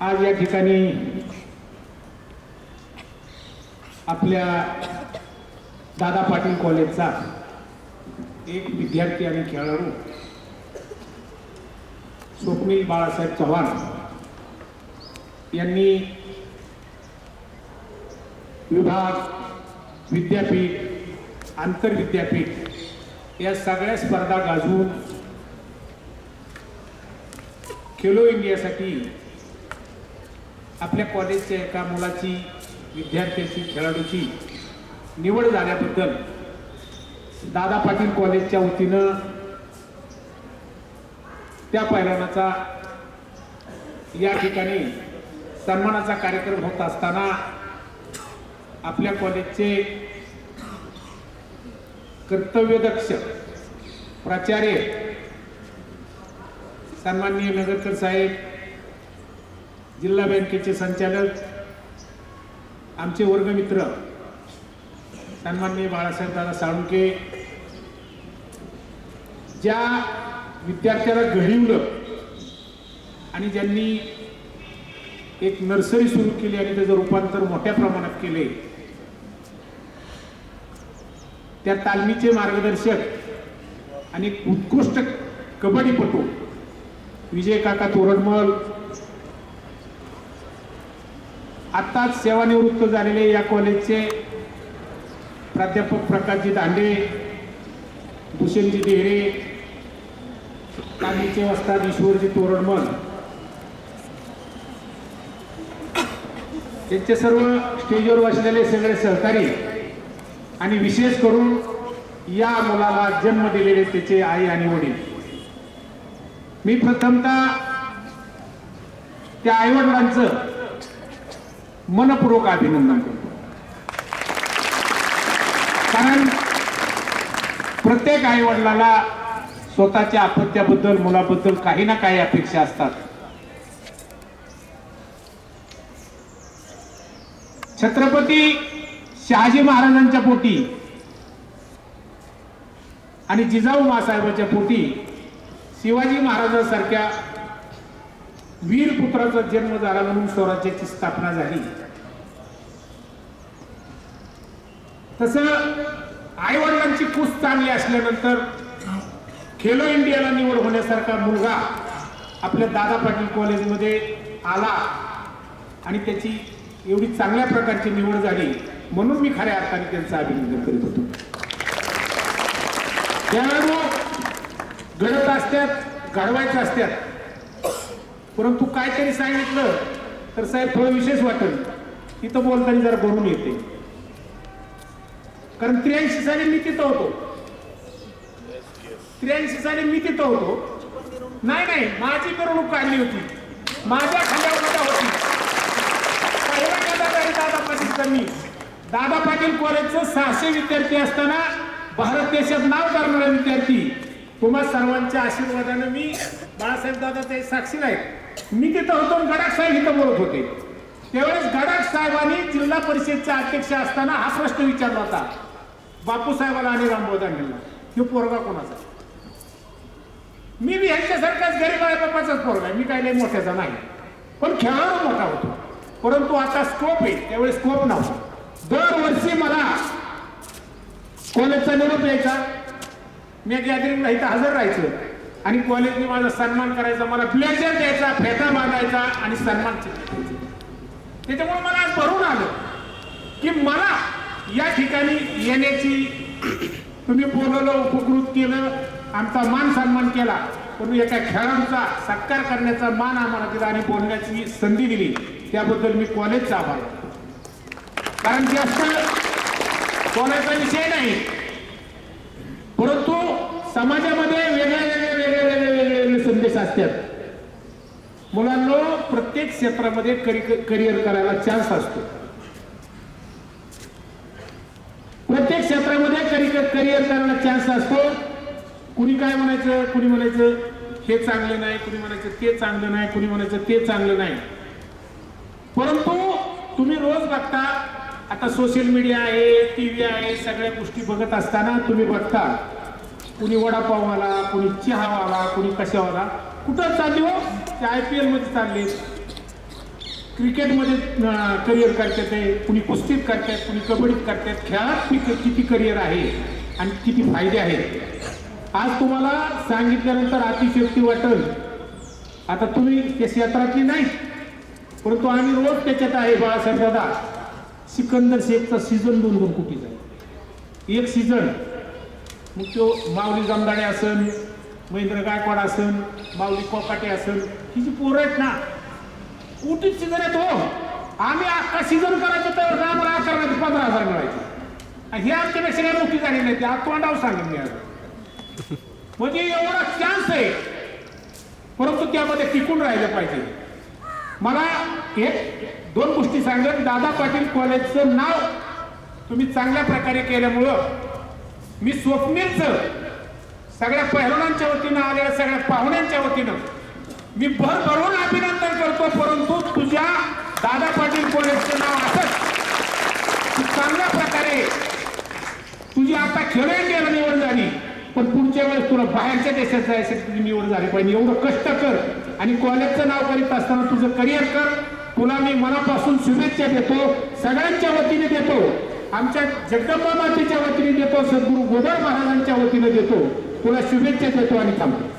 आज या ठिकाणी आपल्या दादा पाटील कॉलेजचा एक विद्यार्थी आणि खेळाडू स्वप्नील बाळासाहेब चव्हाण यांनी विभाग विद्यापीठ आंतरविद्यापीठ या सगळ्या स्पर्धा गाजवून खेलो इंडियासाठी आपल्या कॉलेजच्या एका मुलाची विद्यार्थ्याची खेळाडूची निवड झाल्याबद्दल दादा पाटील कॉलेजच्या वतीनं त्या पैलवानाचा या ठिकाणी सन्मानाचा कार्यक्रम होत असताना आपल्या कॉलेजचे कर्तव्यदक्ष प्राचार्य सन्माननीय नगरकर साहेब जिल्हा बँकेचे संचालक आमचे वर्गमित्र सन्मान्य बाळासाहेब दादा साळुंके ज्या विद्यार्थ्याला घडवलं आणि ज्यांनी एक नर्सरी सुरू केली आणि त्याचं रूपांतर मोठ्या प्रमाणात केले त्या तालमीचे मार्गदर्शक आणि उत्कृष्ट कबड्डीपटू विजय काका तोरडमल आत्ताच सेवानिवृत्त झालेले या कॉलेजचे प्राध्यापक प्रकाशजी दांडे भूषणजी देहरे तालमीचे वस्ताद ईश्वरजी तोरडमल त्यांचे सर्व स्टेजवर बसलेले सगळे सहकारी आणि विशेष करून या मुलाला जन्म दिलेले त्याचे आई आणि वडील. मी प्रथमतः त्या आईवडिलांचं मनपूर्वक अभिनंदन करतो. कारण प्रत्येक आईवडिलाला स्वतःच्या अपत्याबद्दल मुलाबद्दल काही ना काही अपेक्षा असतात. छत्रपती शहाजी महाराजांच्या पोटी आणि जिजाऊ मासाहेबांच्या पोटी शिवाजी महाराजांसारख्या वीरपुत्राचा जन्म झाला म्हणून स्वराज्याची स्थापना झाली. तसं आईवडिलांची कुस चांगली असल्यानंतर खेलो इंडियाला निवड होण्यासारखा मुलगा आपल्या दादा पाटील कॉलेजमध्ये आला आणि त्याची एवढी चांगल्या प्रकारची निवड झाली म्हणून मी खऱ्या अर्थाने त्यांचं अभिनंदन करीत होतो. खेळाडू घडत असतात घडवायचं असतात परंतु काहीतरी सांगितलं तर साहेब थोडं विशेष वाटेल. तिथं बोलताना जरा भरून येते. कारण त्र्याऐंशी साली मी तिथं होतो. त्र्याऐंशी साली मी तिथं होतो. नाही नाही माझी मिरवणूक काढली होती. माझ्या खांद्यावर होती. दादा पाटीलचा मी. दादा पाटील कॉलेजचं सहाशे विद्यार्थी असताना भारत देशात नाव करणारा विद्यार्थी. तुम्हा सर्वांच्या आशीर्वादानं मी बाळासाहेब दादाचे साक्षीला नाही मी तिथं होतो गडाख साहेब इथं बोलत होते. त्यावेळेस गडाख साहेबांनी जिल्हा परिषदच्या अध्यक्ष असताना हा प्रश्न विचारला होता. बापूसाहेबाला आणि रामभाऊ दांडेला हे पोरगा कोणाचा? मी बी ह्यांच्यासारखाच गरीब आहे बापाचाच पोरगा आहे. मी काय लय मोठ्याचा नाही. पण खेळाडू मोठा होतो. परंतु आता स्कोप आहे. त्यावेळेस स्कोप नव्हता. दरवर्षी मला कॉलेजचा निरोप यायचा मी गॅदरिंगला इथं हजर राहायचं. आणि कॉलेजने माझा सन्मान करायचा मला ब्लेजर द्यायचा फेटा बांधायचा आणि सन्मान त्याच्यामुळे मला आज भरून आलं की मला या ठिकाणी येण्याची तुम्ही बोलवलं उपकृत केलं आमचा मान सन्मान केला पण एका खेळाडूचा सत्कार करण्याचा मान आम्हाला दिला आणि बोलण्याची संधी दिली. त्याबद्दल मी कॉलेजचा आभार कारण कारण जास्त बोलायचा विषय नाही. परंतु समाजामध्ये असतात. मुलांना प्रत्येक क्षेत्रामध्ये करि करिअर करायला चान्स असतो. प्रत्येक क्षेत्रामध्ये करिअर करिअर करायला चान्स असतो. कुणी काय म्हणायचं? कुणी म्हणायचं हे चांगलं नाही. कुणी म्हणायचं ते चांगलं नाही. कुणी म्हणायचं ते चांगलं नाही. परंतु तुम्ही रोज बघता आता सोशल मीडिया आहे टी व्ही आहे सगळ्या गोष्टी बघत असताना तुम्ही बघता कुणी वडापाववाला कुणी चहावाला कुणी कशावाला कुठं चालली हो? ते आय पी एलमध्ये चालले. क्रिकेटमध्ये करिअर करतात आहे कुणी कुस्तीत करतात कुणी कबड्डीत करतात. खेळात मी किती करिअर आहे आणि किती फायदे आहेत? आज तुम्हाला सांगितल्यानंतर अतिशयोक्ती वाटेल. आता तुम्ही त्या क्षेत्रातली नाही. परंतु आम्ही रोज त्याच्यात आहे बाळासाहेब दादा सिकंदर शेखचा सीझन दोन दोन कोटीचा आहे एक सीझन मग तो माऊली जमदाडे असेल महेंद्र गायकवाड असन माऊली कोकाटे असन ही जी पोरं आहेत ना उटीत सीझन आहेत हो. आम्ही अख्खा सीझन करायचं तर आम्हाला अकरा पंधरा हजार मिळायचे. आणि हे आमच्यापेक्षा काही मोठी झाली नाही ते तोंडावर सांगेन मी आज. म्हणजे एवढा चान्स आहे. परंतु त्यामध्ये टिकून राहिलं पाहिजे. मला एक दोन गोष्टी सांगत दादा पाटील कॉलेजचं नाव तुम्ही चांगल्या प्रकारे केल्यामुळं मी स्वप्नीलचं सगळ्या पहिलवानांच्या वतीनं आलेल्या सगळ्या पाहुण्यांच्या वतीनं मी भर भरून अभिनंदन करतो परंतु तुझ्या दादा पाटील कॉलेजचं नाव असत तू चांगल्या प्रकारे तुझी आता खेळ इंडियाला निवड झाली पण पुढच्या वेळेस तुला बाहेरच्या देशात जायसाठी तुझी निवड झाली पाहिजे. एवढं कष्ट कर आणि कॉलेजचं नाव करीत असताना तुझं करिअर कर. तुला मी मनापासून शुभेच्छा देतो सगळ्यांच्या वतीने देतो. आमच्या जगदंबा मातेच्या वतीने देतो सद्गुरू गोदळ महाराजांच्या वतीने देतो. तुला शुभेच्छा देतो आणि थांबतो